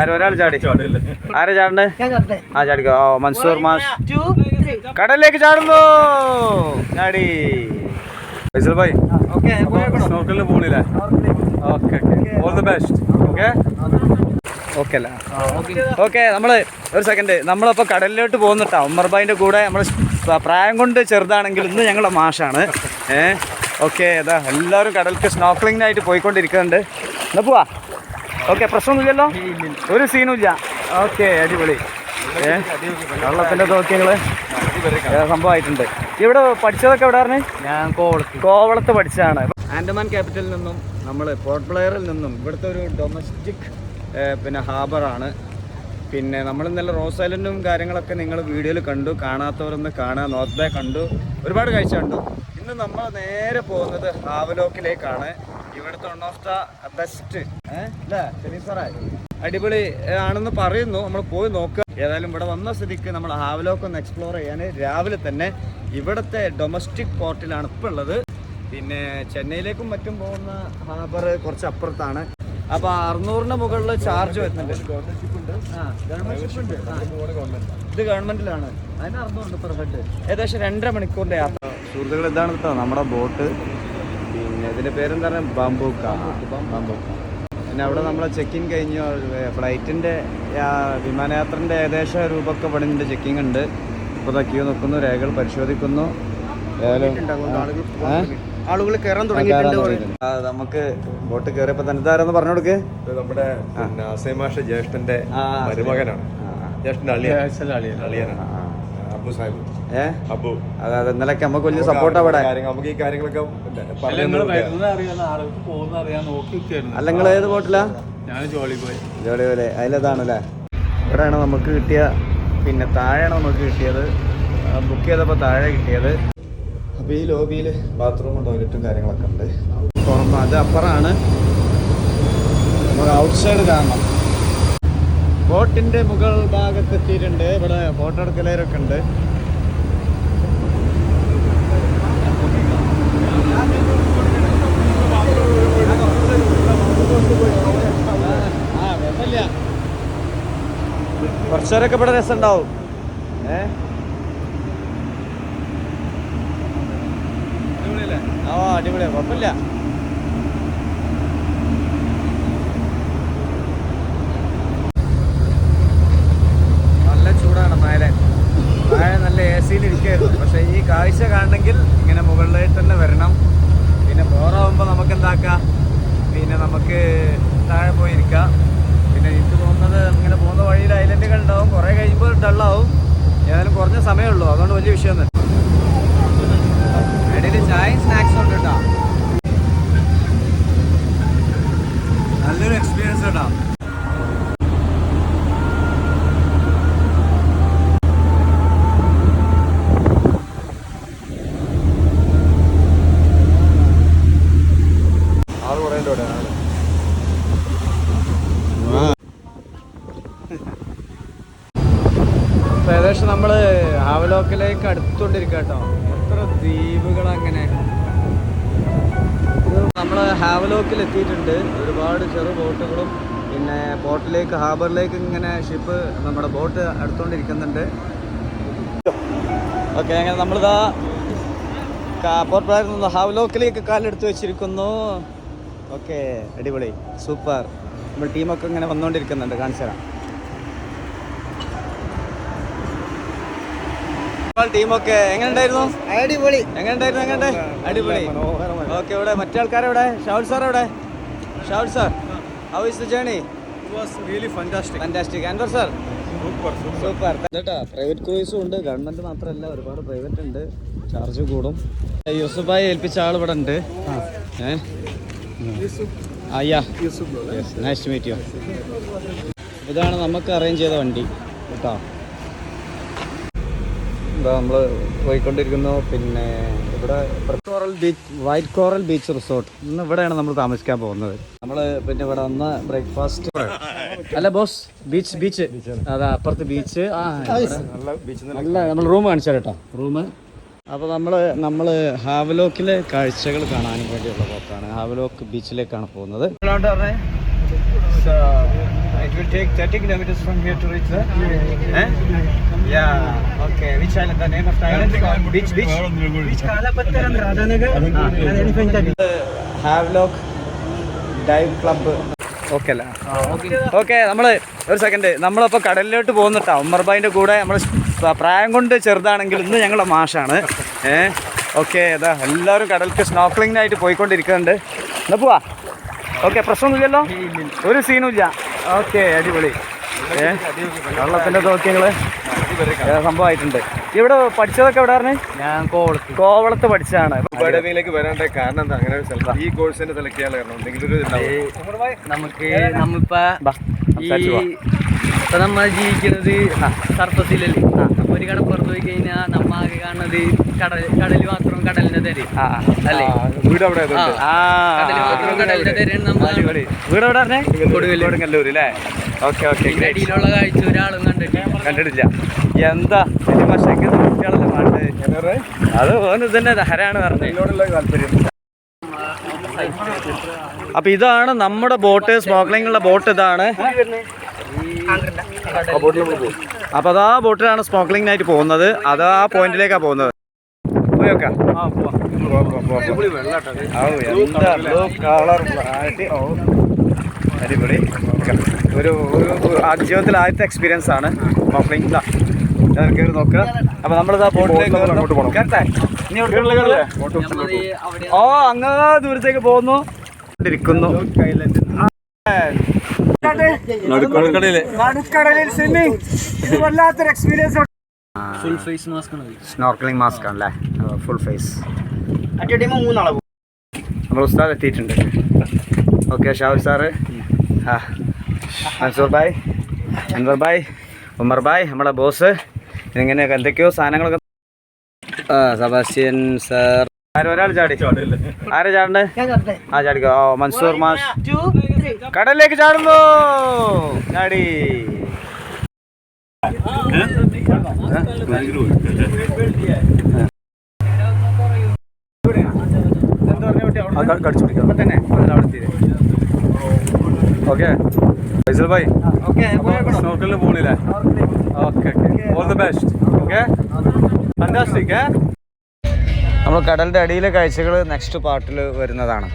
ആരും ഒരാൾ ചാടി. ആരാ ചാടണ്ടേ ആ ചാടിക്കോ. ഓ മൻസൂർ മാഷ്. കടലിലേക്ക് ചാടുന്നു. ചാടി. ഫൈസൽ ഭായ്. ഓക്കെ സ്നോക്കലിന് പോണില്ലേ okay all the best okay okay അല്ല? ഓക്കെ നമ്മൾ ഒരു സെക്കൻഡ് നമ്മളിപ്പോൾ കടലിലോട്ട് പോകുന്നിട്ടാ ഉമ്മർ ഭായിന്റെ കൂടെ നമ്മൾ പ്രായം കൊണ്ട് ചെറുതാണെങ്കിൽ ഇന്ന് ഞങ്ങളെ മാഷാണ്. ഏഹ് ഓക്കെ എല്ലാവരും കടലിലേക്ക് സ്നോക്ലിംഗിനായിട്ട് പോയിക്കൊണ്ടിരിക്കുന്നുണ്ട്. എന്നാ പോവാ? ഓക്കെ പ്രശ്നമൊന്നുമില്ലല്ലോ? ഒരു സീനുമില്ല. ഓക്കെ അടിപൊളി. ഏ? വെള്ളത്തിന്റെ നോക്കിയങ്ങൾ സംഭവമായിട്ടുണ്ട്. ഇവിടെ പഠിച്ചതൊക്കെ എവിടെ പറഞ്ഞു ഞാൻ കോവളത്ത്. കോവളത്ത് പഠിച്ചതാണ്. ആൻഡമാൻ ക്യാപിറ്റലിൽ നിന്നും നമ്മൾ പോർട്ട് ബ്ലെയറിൽ നിന്നും ഇവിടുത്തെ ഒരു ഡൊമസ്റ്റിക് പിന്നെ ഹാബറാണ് പിന്നെ നമ്മൾ ഇന്നലെ റോസ് ഐലൻഡും കാര്യങ്ങളൊക്കെ നിങ്ങൾ വീഡിയോയിൽ കണ്ടു. കാണാത്തവരൊന്ന് കാണാൻ നോർത്ത് ബേ കണ്ടു. ഒരുപാട് കാഴ്ച കണ്ടു. ഇന്ന് നമ്മൾ നേരെ പോകുന്നത് ഹാവലോക്കിലേക്കാണ്. ഇവിടുത്തെ വൺ ഓഫ് ദ ബെസ്റ്റ് അടിപൊളി ആണെന്ന് പറയുന്നു. നമ്മൾ പോയി നോക്കുക ഏതായാലും ഇവിടെ വന്ന സ്ഥിതിക്ക് നമ്മൾ ഹാവലോക്ക് ഒന്ന് എക്സ്പ്ലോർ ചെയ്യാൻ രാവിലെ തന്നെ ഇവിടുത്തെ ഡൊമസ്റ്റിക് പോർട്ടിലാണ് ഇപ്പോൾ ഉള്ളത്. പിന്നെ ചെന്നൈയിലേക്കും മറ്റും പോകുന്ന ഹാബർ കുറച്ച് അപ്പുറത്താണ്. അപ്പൊ അറുന്നൂറിന് മുകളിൽ ചാർജ് വരുന്നുണ്ട്. ഇത് ഗവൺമെന്റിലാണ് അതിന് അറുന്നൂറുണ്ട് പെർഫെക്റ്റ് ഏകദേശം രണ്ടര മണിക്കൂറിന്റെ യാത്ര. സുഹൃത്തുക്കൾ എന്താണ് കേട്ടോ നമ്മുടെ ബോട്ട്. പിന്നെ ഇതിന്റെ പേരെന്താ പറയുക? ബാംബൂക്ക. ബാംബൂക്ക. പിന്നെ അവിടെ നമ്മൾ ചെക്ക് ഇൻ കഴിഞ്ഞു ഫ്ലൈറ്റിന്റെ വിമാനയാത്രന്റെ ഏകദേശം രൂപമൊക്കെ പണിന്റെ ചെക്കിംഗ് ഉണ്ട്. ഇപ്പോൾ ക്യൂ നിൽക്കുന്നു. രേഖകൾ പരിശോധിക്കുന്നു? ആളുകൾ കയറാൻ തുടങ്ങിയിട്ടുണ്ട് നമുക്ക് ബോട്ട് കയറിയപ്പോ തന്നെ ഇതാരെന്ന് പറഞ്ഞു കൊടുക്ക്? നമ്മുടെ ജ്യേഷ്ഠന്റെ മരുമകനാണ്. ജ്യേഷ്ഠന്റെ അളിയൻ. അളിയനാണ്. അബു സാഹിബ്. ഏ? അബു. അതെ ഇന്നലൊക്കെ നമുക്ക് വലിയ സപ്പോർട്ട് അവിടെ. കാര്യങ്ങൾ നമുക്ക് ഈ കാര്യങ്ങളൊക്കെ പറഞ്ഞു ആളുകൾക്ക് പോകുന്ന അറിയാൻ നോക്കി അല്ല നിങ്ങൾ ഏത് ബോട്ടിലാ ഞാൻ ജോളി പോയി. ജോലി പോലെ അതിലതാണല്ലേ ഇവിടെയാണ് നമുക്ക് കിട്ടിയ പിന്നെ താഴെയാണ് നമുക്ക് കിട്ടിയത്. ബുക്ക് ചെയ്തപ്പോൾ താഴെ കിട്ടിയത്. അപ്പോൾ ഈ ലോബിയിൽ ബാത്റൂമും ടോയ്ലറ്റും കാര്യങ്ങളൊക്കെ ഉണ്ട്. അപ്പം അത് അപ്പുറമാണ്. നമുക്ക് ഔട്ട് സൈഡ് കാണണം. ബോട്ടിന്റെ മുകൾ ഭാഗത്ത് എത്തിയിട്ടുണ്ട്. ഇവിടെ ഫോട്ടോ എടുക്കലൊക്കെ ഉണ്ട്. കുറച്ചേരൊക്കെ ഇവിടെ രസം ഉണ്ടാവും ഏ? ആ അടിപൊളിയാ. കുഴപ്പമില്ല നല്ല ചൂടാണ് മേലെ താഴെ നല്ല എ സിയിൽ ഇരിക്കുകയായിരുന്നു പക്ഷേ ഈ കാഴ്ച കാണണമെങ്കിൽ ഇങ്ങനെ തന്നെ വരണം. പിന്നെ ബോറാവുമ്പോൾ നമുക്ക് എന്താക്കാം പിന്നെ നമുക്ക് താഴെ പോയിരിക്കാം പിന്നെ എനിക്ക് തോന്നുന്നത് ഇങ്ങനെ പോകുന്ന വഴിയിൽ ഐലൻഡുകൾ ഉണ്ടാവും. കുറേ കഴിയുമ്പോൾ ഡള്ളാവും ഏതായാലും കുറഞ്ഞ സമയമുള്ളൂ അതുകൊണ്ട് വലിയ വിഷയമൊന്നും ഹാവലോക്കിലേക്ക് അടുത്തുകൊണ്ടിരിക്കുക കേട്ടോ എത്ര ദ്വീപുകൾ അങ്ങനെ നമ്മൾ ഹാവലോക്കിൽ എത്തിയിട്ടുണ്ട്. ഒരുപാട് ചെറു ബോട്ടുകളും പിന്നെ പോർട്ടിലേക്ക് ഹാബറിലേക്ക് ഇങ്ങനെ ഷിപ്പ് നമ്മുടെ ബോട്ട് അടുത്തുകൊണ്ടിരിക്കുന്നുണ്ട് ഓക്കെ അങ്ങനെ നമ്മളിതാ പോർട്ട് ബ്ലാരിൽ നിന്ന് ഹാവലോക്കിലേക്ക് കാലെടുത്ത് വെച്ചിരിക്കുന്നു. ഓക്കെ അടിപൊളി സൂപ്പർ. നമ്മൾ ടീമൊക്കെ ഇങ്ങനെ വന്നുകൊണ്ടിരിക്കുന്നുണ്ട് കാണിച്ചു തരാം. ടീമൊക്കെ എങ്ങനെ ഉണ്ടായിരുന്നു അടിപൊളി. എങ്ങനെ ഉണ്ടായിരുന്നു എങ്ങനെ അടിപൊളി. ഓക്കെ ഇവിടെ മറ്റേ ആൾക്കാരെവിടെ? ഷാവുൽ സാർ എവിടെ? Shavul sir how is the journey fantastic Anwar sir super കേട്ടാ പ്രൈവറ്റ് ക്രൂയിസും ഉണ്ട്. ഗവൺമെന്റ് മാത്രമല്ല ഒരുപാട് പ്രൈവറ്റ് ഉണ്ട്. ചാർജ് കൂടും. യൂസുഫായി ഏൽപ്പിച്ച ആൾ ഇവിടെ ഉണ്ട്. ഏ? അയ്യാ നൈസ് മീറ്റ് യു ഇതാണ് നമുക്ക് അറേഞ്ച് ചെയ്ത വണ്ടി. കേട്ടോ എന്താ നമ്മൾ പോയിക്കൊണ്ടിരിക്കുന്നു. പിന്നെ ഇവിടെ coral beach white coral beach resort. ഇന്ന് ഇവിടെയാണ് നമ്മൾ താമസിക്കാൻ പോകുന്നത്. നമ്മൾ പിന്നെ ഇവിടെ വന്ന് ബ്രേക്ക്ഫാസ്റ്റ്. അല്ല ബോസ് ബീച്ച് ബീച്ച്. അതാ അപ്പുറത്ത് ബീച്ച്. ആ നല്ല നമ്മൾ റൂം കാണിച്ചു കേട്ടോ റൂം അപ്പോൾ നമ്മൾ നമ്മൾ ഹാവലോക്കിലെ കാഴ്ചകൾ കാണാനും വേണ്ടിയുള്ള പോക്കാണ്. ഹാവലോക്ക് ബീച്ചിലേക്കാണ് പോകുന്നത്. will take 30 kilometers from here to reach the... Eh? Yeah. Dive club okay അല്ല? ഓക്കെ നമ്മൾ ഒരു സെക്കൻഡ് നമ്മളിപ്പോ കടലിലോട്ട് പോകുന്നിട്ടാ ഉമ്മർബായിന്റെ കൂടെ നമ്മൾ പ്രായം കൊണ്ട് ചെറുതാണെങ്കിൽ ഇന്ന് ഞങ്ങളുടെ മാഷാണ്. ഏ? ഓക്കെ അതാ എല്ലാവരും കടലിക്ക് സ്നോക്ലിങ്ങിനായിട്ട് പോയിക്കൊണ്ടിരിക്കുന്നുണ്ട്. എന്നാ പോവാ. ഓക്കെ പ്രശ്നമൊന്നുമില്ലല്ലോ ഒരു സീനും ഇല്ല. ഓക്കെ അടിപൊളി. ഏ? വെള്ളത്തിന്റെ നോക്കിയങ്ങൾ സംഭവമായിട്ടുണ്ട്. ഇവിടെ പഠിച്ചതൊക്കെ എവിടെ പറഞ്ഞു ഞാൻ കോവളത്ത്. കോവളത്ത് പഠിച്ചതാണ്. അക്കാഡമിയിലേക്ക് വരാണ്ട കാരണം എന്താ? അങ്ങനെ ഒരു ഈ കോഴ്സിന്റെ സെലക്ട് ചെയ്യാൻ കാരണം എന്തെങ്കിലും ഒരു ഇതുണ്ടാവും. നമുക്ക് നമ്മളിപ്പോ ബാ, ഈ. ഇപ്പൊ നമ്മൾ ജീവിക്കുന്നത് സർഫസിലല്ലേ? അപ്പൊ ഒരു കടപ്പുറത്ത് പോയി കഴിഞ്ഞാൽ നമ്മ ആകെ കാണുന്നത് കടൽ കടൽ മാത്രം കടലിന്റെ തരും. അല്ലേ? വീട് അവിടെ കടലിന്റെ തരാണ് നമ്മൾ അടിപൊളി. വീട് എവിടെ പറഞ്ഞേ? കൊടുങ്ങല്ലൂർ അല്ലേ? ഓക്കെ ഓക്കെ ഇതിന്റെ അടിയിലുള്ള കാഴ്ച ഒരാളും കണ്ടിട്ടില്ല. കണ്ടിട്ടില്ല. എന്താ? പക്ഷേ കുട്ടികളല്ലേ പാട്ട് എന്നാ പറയാ? അത് ഓന് തന്നെ ഹരാണ് പറഞ്ഞത്. ഇതിനോടുള്ള താല്പര്യം. അപ്പൊ ഇതാണ് നമ്മുടെ ബോട്ട് സ്മോക്ലിംഗ് ഉള്ള ബോട്ട് ഇതാണ്. ആ ബോട്ടിൽ നമ്മൾ പോകും അപ്പൊ അതാ ബോട്ടിലാണ് സ്മോക്ലിംഗ് ആയിട്ട് പോകുന്നത്. അത് ആ പോയിന്റിലേക്കാണ് പോകുന്നത്. പോയോക്കാം എന്താ ബ്ലൂ കളർ ഓ അടിപൊളി. ഒരു ജീവിതത്തിൽ ആദ്യത്തെ എക്സ്പീരിയൻസ് ആണ് സ്മോക്ലിംഗ്. കയറി നോക്കുക അപ്പൊ നമ്മളിതാ ബോട്ടിലേക്ക്? ഓ അങ്ങ് ദൂരത്തേക്ക് പോകുന്നു. ഇരിക്കുന്നു. നടുക്കടലിൽ സ്വിമ്മിങ് ഇത് വല്ലാത്തൊരു എക്സ്പീരിയൻസ് ഫുൾ ഫേസ് മാസ്ക് ആണ് സ്നോർക്കലിംഗ് മാസ്ക് ആണല്ലേ ഫുൾ ഫേസ് നമ്മൾ ഉസ്താദ് എത്തിയിട്ടുണ്ട്. Okay Shavar sir. ആ മൻസൂർ ഭായ്. അൻവർ ഭായ്. ഉമർ ഭായ് നമ്മളെ ബോസ് ഇങ്ങനെ എന്തൊക്കെയോ സാധനങ്ങളൊക്കെ ആ സബാസ്റ്റ്യൻ സാർ ഒരാൾ ചാടി? ആരാ ചാടണ്ടേ? ആ ചാടിക്കോ. ഓ മൻസൂർ മാഷ് കടലിലേക്ക് ചാടുന്നു. ചാടി. ഓക്കെ. ഫൈസൽ ഭായ്. സ്നോക്കലിന് പോണില്ലേ? Okay all the best okay? Fantastic ഏ? നമ്മൾ കടലിന്റെ അടിയിലെ കാഴ്ചകൾ നെക്സ്റ്റ് പാർട്ടിൽ വരുന്നതാണ്.